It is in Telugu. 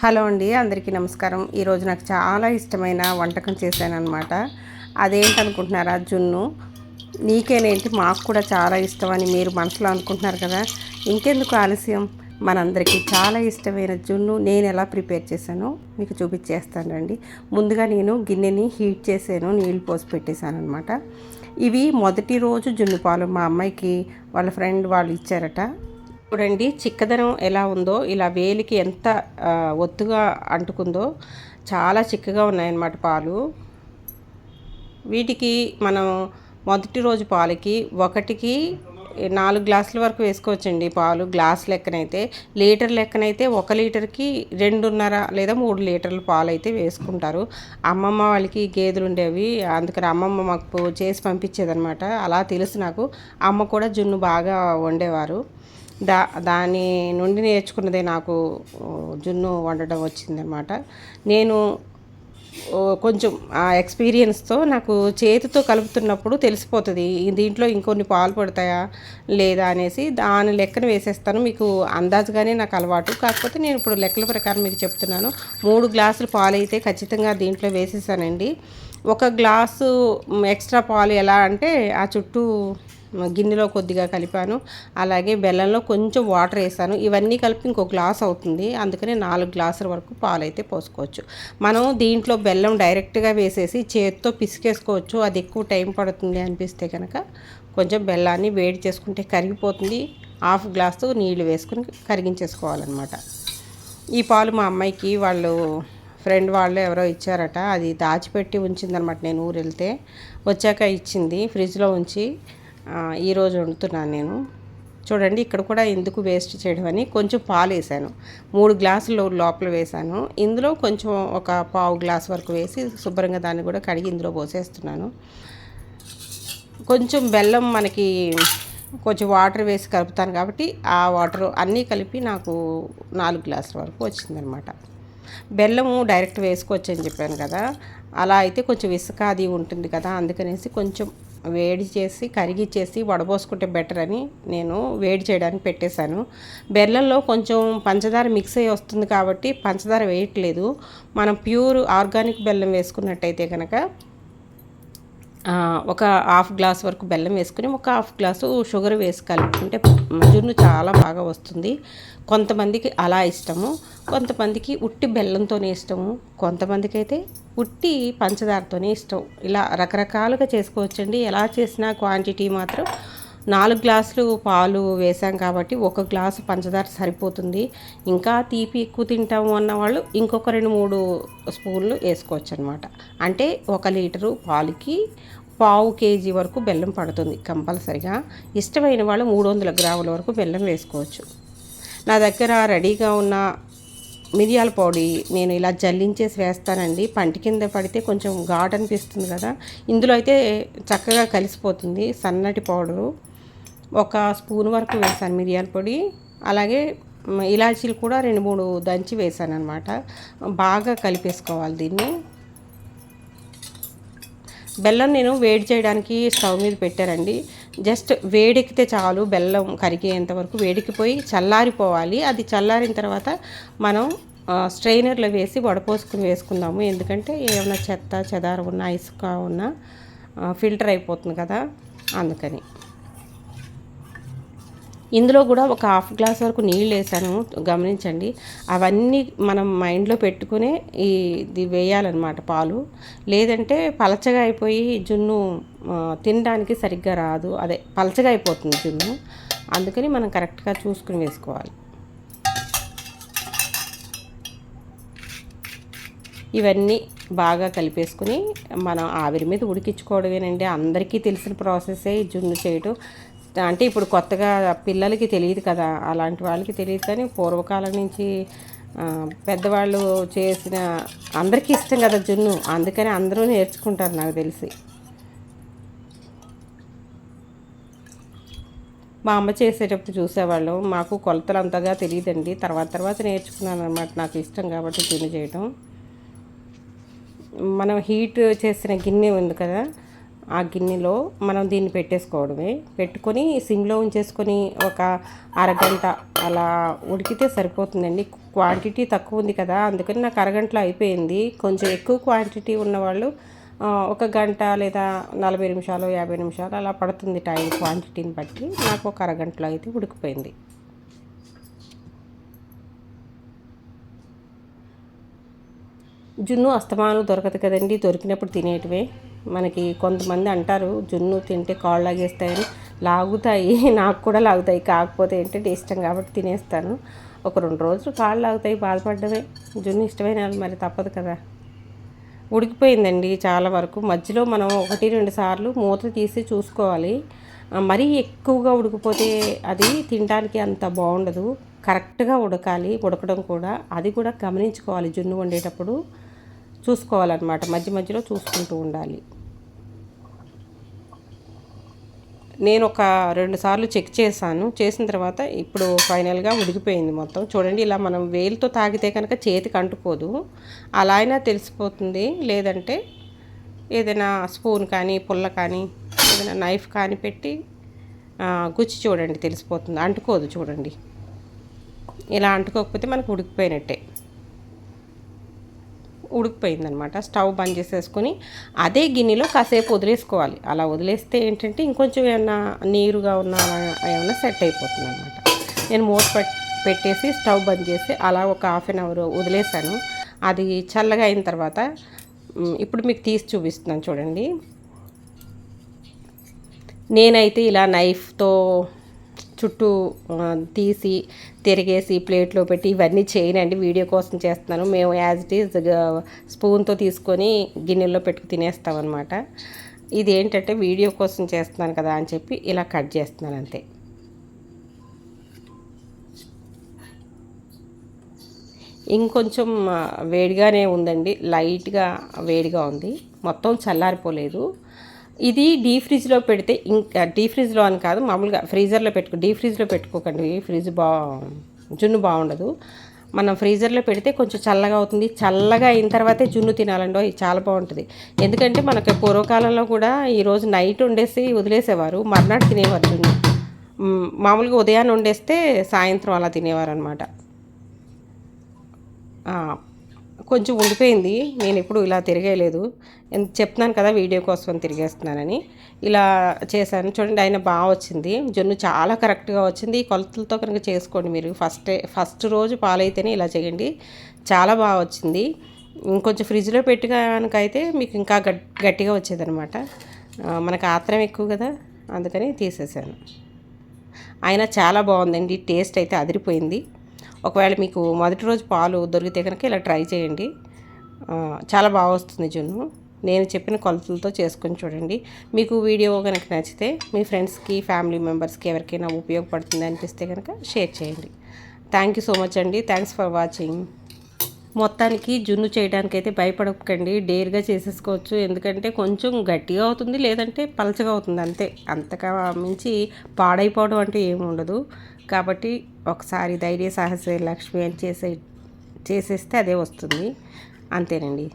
హలో అండి అందరికీ నమస్కారం. ఈరోజు నాకు చాలా ఇష్టమైన వంటకం చేశాను అనమాట అదేంటనుకుంటున్నారా జున్ను? నీకేనేంటి? మాకు కూడా చాలా ఇష్టం అని మీరు మనసులో అనుకుంటున్నారు కదా. ఇంకెందుకు ఆలస్యం? మనందరికీ చాలా ఇష్టమైన జున్ను నేను ఎలా ప్రిపేర్ చేశానో మీకు చూపించేస్తాను రండి. ముందుగా నేను గిన్నెని హీట్ చేసాను నీళ్ళు పోసి పెట్టేశాను అనమాట ఇవి మొదటి రోజు జున్ను పాలు మా అమ్మాయికి వాళ్ళ ఫ్రెండ్ వాళ్ళు ఇచ్చారట. చూడండి చిక్కదనం ఎలా ఉందో ఇలా వేలికి ఎంత ఒత్తుగా అంటుకుందో చాలా చిక్కగా ఉన్నాయన్నమాట పాలు. వీటికి మనం మొదటి రోజు పాలకి ఒకటికి నాలుగు గ్లాసుల వరకు వేసుకోవచ్చండి పాలు గ్లాస్ లెక్కనైతే. లీటర్ లెక్కనైతే ఒక లీటర్కి రెండున్నర లేదా మూడు లీటర్ల పాలు అయితే వేసుకుంటారు. అమ్మమ్మ వాళ్ళకి గేదెలు ఉండేవి అందుకని అమ్మమ్మ మాకు చేసి పంపించేదనమాట అలా తెలుసు నాకు. అమ్మ కూడా జున్ను బాగా వండేవారు. దా దాని నుండి నేర్చుకున్నదే నాకు జున్ను వండడం వచ్చిందనమాట నేను కొంచెం ఆ ఎక్స్పీరియన్స్తో నాకు చేతితో కలుపుతున్నప్పుడు తెలిసిపోతుంది ఈ దీంట్లో ఇంకొన్ని పాలు పడతాయా లేదా అనేసి దాని లెక్కన వేసేస్తాను. మీకు అందాజుగానే నాకు అలవాటు. కాకపోతే నేను ఇప్పుడు లెక్కల ప్రకారం మీకు చెప్తున్నాను. మూడు గ్లాసులు పాలు అయితే ఖచ్చితంగా దీంట్లో వేసేసానండి. ఒక గ్లాసు ఎక్స్ట్రా పాలు ఎలా అంటే ఆ చుట్టూ గిన్నెలో కొద్దిగా కలిపాను. అలాగే బెల్లంలో కొంచెం వాటర్ వేసాను. ఇవన్నీ కలిపి ఇంకో గ్లాస్ అవుతుంది. అందుకని నాలుగు గ్లాసుల వరకు పాలు అయితే పోసుకోవచ్చు. మనం దీంట్లో బెల్లం డైరెక్ట్గా వేసేసి చేతితో పిసికేసుకోవచ్చు. అది ఎక్కువ టైం పడుతుంది అనిపిస్తే కనుక కొంచెం బెల్లాన్ని వేడి చేసుకుంటే కరిగిపోతుంది. హాఫ్ గ్లాసు నీళ్ళు వేసుకుని కరిగించేసుకోవాలన్నమాట. ఈ పాలు మా అమ్మాయికి వాళ్ళు ఫ్రెండ్ వాళ్ళు ఎవరో ఇచ్చారట. అది దాచిపెట్టి ఉంచిందనమాట నేను ఊరు వెళ్తే వచ్చాక ఇచ్చింది. ఫ్రిడ్జ్లో ఉంచి ఈరోజు వండుతున్నాను నేను. చూడండి ఇక్కడ కూడా ఎందుకు వేస్ట్ చేయడం అని కొంచెం పాలు వేసాను. మూడు గ్లాసులు లోపల వేసాను. ఇందులో కొంచెం ఒక పావు గ్లాస్ వరకు వేసి శుభ్రంగా దాన్ని కూడా కడిగి ఇందులో పోసేస్తున్నాను. కొంచెం బెల్లం మనకి కొంచెం వాటర్ వేసి కలుపుతాను కాబట్టి ఆ వాటర్ అన్నీ కలిపి నాకు నాలుగు గ్లాసుల వరకు వచ్చిందనమాట. బెల్లము డైరెక్ట్ వేసుకోవచ్చు అని చెప్పాను కదా. అలా అయితే కొంచెం ఇసుక అది ఉంటుంది కదా అందుకనేసి కొంచెం వేడి చేసి కరిగిచ్చేసి వడబోసుకుంటే బెటర్ అని నేను వేడి చేయడానికి పెట్టేశాను. బెల్లంలో కొంచెం పంచదార మిక్స్ అయ్యి వస్తుంది కాబట్టి పంచదార వేయట్లేదు. మనం ప్యూర్ ఆర్గానిక్ బెల్లం వేసుకున్నట్టయితే కనుక ఒక హాఫ్ గ్లాస్ వరకు బెల్లం వేసుకుని ఒక హాఫ్ గ్లాసు షుగర్ వేసి కలుపుకుంటే జున్ను చాలా బాగా వస్తుంది. కొంతమందికి అలా ఇష్టము కొంతమందికి ఉట్టి బెల్లంతోనే ఇష్టము కొంతమందికి అయితే ఉట్టి పంచదారతోనే ఇష్టం. ఇలా రకరకాలుగా చేసుకోవచ్చండి. ఎలా చేసినా క్వాంటిటీ మాత్రం నాలుగు గ్లాసులు పాలు వేసాం కాబట్టి ఒక గ్లాసు పంచదార సరిపోతుంది. ఇంకా తీపి ఎక్కువ తింటాము అన్న వాళ్ళు ఇంకొక రెండు మూడు స్పూన్లు వేసుకోవచ్చు అనమాట అంటే ఒక లీటరు పాలుకి పావు కేజీ వరకు బెల్లం పడుతుంది కంపల్సరిగా. ఇష్టమైన వాళ్ళు మూడు వందల గ్రాముల వరకు బెల్లం వేసుకోవచ్చు. నా దగ్గర రెడీగా ఉన్న మిరియాల పొడి నేను ఇలా జల్లించేసి వేస్తానండి. పంటి కింద పడితే కొంచెం ఘాట్ అనిపిస్తుంది కదా. ఇందులో అయితే చక్కగా కలిసిపోతుంది సన్నటి పౌడరు. ఒక స్పూన్ వరకు వేసాను మిరియాల పొడి. అలాగే ఇలాచీలు కూడా రెండు మూడు దంచి వేసాను అనమాట బాగా కలిపేసుకోవాలి దీన్ని. బెల్లం నేను వేడి చేయడానికి స్టవ్ మీద పెట్టారండి జస్ట్ వేడెక్కితే చాలు బెల్లం కరిగేంత వరకు వేడికిపోయి చల్లారిపోవాలి. అది చల్లారిన తర్వాత మనం స్ట్రైనర్లో వేసి వడపోసుకుని వేసుకుందాము. ఎందుకంటే ఏమైనా చెత్త చెదారం ఉన్న ఇసుక ఉన్న ఫిల్టర్ అయిపోతుంది కదా. అందుకని. ఇందులో కూడా ఒక హాఫ్ గ్లాస్ వరకు నీళ్ళు వేసాను గమనించండి. అవన్నీ మనం మైండ్లో పెట్టుకునే ఈ ఇది వేయాలన్నమాట పాలు. లేదంటే పలచగా అయిపోయి జున్ను తినడానికి సరిగ్గా రాదు. అదే పలచగా అయిపోతుంది జున్ను. అందుకని మనం కరెక్ట్గా చూసుకుని వేసుకోవాలి. ఇవన్నీ బాగా కలిపేసుకుని మనం ఆవిరి మీద ఉడికించుకోవడమేనండి. అందరికీ తెలిసిన ప్రాసెసే ఈ జున్ను చేయటం. అంటే ఇప్పుడు కొత్తగా పిల్లలకి తెలియదు కదా అలాంటి వాళ్ళకి తెలియదు కానీ పూర్వకాలం నుంచి పెద్దవాళ్ళు చేసిన అందరికీ ఇష్టం కదా జున్ను. అందుకని అందరూ నేర్చుకుంటారు నాకు తెలిసి. మా అమ్మ చేసేటప్పుడు చూసేవాళ్ళం మాకు కొలతలు అంతగా తెలియదండి. తర్వాత తర్వాత నేర్చుకున్నాను అనమాట నాకు ఇష్టం కాబట్టి జున్ను చేయటం. మనం హీట్ చేసిన గిన్నె ఉంది కదా ఆ గిన్నెలో మనం దీన్ని పెట్టేసుకోవడమే. పెట్టుకొని సిమ్లో ఉంచేసుకొని ఒక అరగంట అలా ఉడికితే సరిపోతుందండి. క్వాంటిటీ తక్కువ ఉంది కదా అందుకని నాకు అరగంటలో అయిపోయింది. కొంచెం ఎక్కువ క్వాంటిటీ ఉన్నవాళ్ళు ఒక గంట లేదా నలభై నిమిషాలు యాభై నిమిషాలు అలా పడుతుంది టైం క్వాంటిటీని బట్టి. నాకు ఒక అరగంటలో అయితే ఉడికిపోయింది. జున్ను అస్తమానం దొరకదు కదండి దొరికినప్పుడు తినేటివే మనకి కొంతమంది అంటారు జున్ను తింటే కాళ్ళు లాగేస్తాయని. లాగుతాయి నాకు కూడా లాగుతాయి. కాకపోతే ఏంటంటే ఇష్టం కాబట్టి తినేస్తాను. ఒక రెండు రోజులు కాళ్ళు లాగుతాయి బాధపడ్డమే. జున్ను ఇష్టమైన వాళ్ళు మరి తప్పదు కదా. ఉడికిపోయిందండి చాలా వరకు. మధ్యలో మనం ఒకటి రెండు సార్లు మూత తీసి చూసుకోవాలి. మరీ ఎక్కువగా ఉడికిపోతే అది తినడానికి అంత బాగుండదు. కరెక్ట్గా ఉడకాలి ఉడకడం కూడా. అది కూడా గమనించుకోవాలి జున్ను వండేటప్పుడు. చూసుకోవాలన్నమాట. మధ్య మధ్యలో చూసుకుంటూ ఉండాలి. నేను ఒక రెండు సార్లు చెక్ చేశాను. చేసిన తర్వాత ఇప్పుడు ఫైనల్గా ఉడికిపోయింది మొత్తం. చూడండి ఇలా మనం వేలుతో తాగితే కనుక చేతికి అంటుకోదు. అలా అయినా తెలిసిపోతుంది. లేదంటే ఏదైనా స్పూన్ కానీ పుల్ల కానీ ఏదైనా నైఫ్ కానీ పెట్టి గుచ్చి చూడండి తెలిసిపోతుంది. అంటుకోదు చూడండి. ఇలా అంటుకోకపోతే మనకు ఉడికిపోయినట్టే. ఉడికిపోయిందనమాట. స్టవ్ బంద్ చేసేసుకొని అదే గిన్నెలో కాసేపు వదిలేసుకోవాలి. అలా వదిలేస్తే ఏంటంటే ఇంకొంచెం ఏమన్నా నీరుగా ఉన్న ఏమైనా సెట్ అయిపోతుంది అనమాట నేను మూత పెట్టేసి స్టవ్ బంద్ చేసి అలా ఒక హాఫ్ అన్ అవర్ వదిలేసాను. అది చల్లగా అయిన తర్వాత ఇప్పుడు మీకు తీసి చూపిస్తున్నాను చూడండి. నేనైతే ఇలా నైఫ్తో చుట్టూ తీసి తిరిగేసి ప్లేట్లో పెట్టి ఇవన్నీ చేయనండి. వీడియో కోసం చేస్తున్నాను. మేము యాజ్ ఇట్ ఈజ్ స్పూన్తో తీసుకొని గిన్నెల్లో పెట్టుకు తినేస్తాం అనమాట ఇది ఏంటంటే వీడియో కోసం చేస్తున్నాను కదా అని చెప్పి ఇలా కట్ చేస్తున్నాను అంతే. ఇంకొంచెం వేడిగానే ఉందండి. లైట్గా వేడిగా ఉంది. మొత్తం చల్లారిపోలేదు. ఇది డీ ఫ్రిడ్జ్లో పెడితే ఇంకా డీ ఫ్రిడ్జ్లో అని కాదు మామూలుగా ఫ్రీజర్లో పెట్టుకో డీ ఫ్రిడ్జ్లో పెట్టుకోకండి ఫ్రిడ్జ్ బా జున్ను బాగుండదు. మనం ఫ్రీజర్లో పెడితే కొంచెం చల్లగా అవుతుంది చల్లగా అయిన తర్వాతే జున్ను తినాలండి ఇది చాలా బాగుంటుంది. ఎందుకంటే మనకి పూర్వకాలంలో కూడా ఈరోజు నైట్ వండేసి వదిలేసేవారు మర్నాడు తినేవారు జున్ను. మామూలుగా ఉదయాన్నే వండేస్తే సాయంత్రం అలా తినేవారు అనమాట కొంచెం ఉండిపోయింది. నేను ఎప్పుడు ఇలా తిరిగేయలేదు చెప్తున్నాను కదా వీడియో కోసం తిరిగేస్తున్నానని. ఇలా చేశాను. చూడండి ఆయన బాగా వచ్చింది. జొన్ను చాలా కరెక్ట్గా వచ్చింది. ఈ కొలతలతో కనుక చేసుకోండి మీరు. ఫస్ట్ ఫస్ట్ రోజు పాలైతేనే ఇలా చేయండి. చాలా బాగా వచ్చింది. ఇంకొంచెం ఫ్రిడ్జ్లో పెట్టి మీకు ఇంకా గట్టిగా వచ్చేదనమాట మనకు ఆత్రం ఎక్కువ కదా. అందుకని తీసేసాను. అయినా చాలా బాగుందండి. టేస్ట్ అయితే అదిరిపోయింది. ఒకవేళ మీకు మొదటి రోజు పాలు దొరికితే కనుక ఇలా ట్రై చేయండి. చాలా బాగా వస్తుంది జున్ను. నేను చెప్పిన కొలతలతో చేసుకొని చూడండి. మీకు వీడియో కనుక నచ్చితే మీ ఫ్రెండ్స్కి ఫ్యామిలీ మెంబర్స్కి ఎవరికైనా ఉపయోగపడుతుంది అనిపిస్తే కనుక షేర్ చేయండి. థ్యాంక్ యూ సో మచ్ అండి. Thanks for watching. మొత్తానికి జున్ను చేయడానికి అయితే భయపడకండి డేర్గా చేసేసుకోవచ్చు. ఎందుకంటే కొంచెం గట్టిగా అవుతుంది లేదంటే పలచగా అవుతుంది అంతే. అంతగా మించి పాడైపోవడం అంటే ఏమి ఉండదు. కాబట్టి ఒకసారి ధైర్య సాహస లక్ష్మి అని చేసే చేసేస్తే అదే వస్తుంది. అంతేనండి.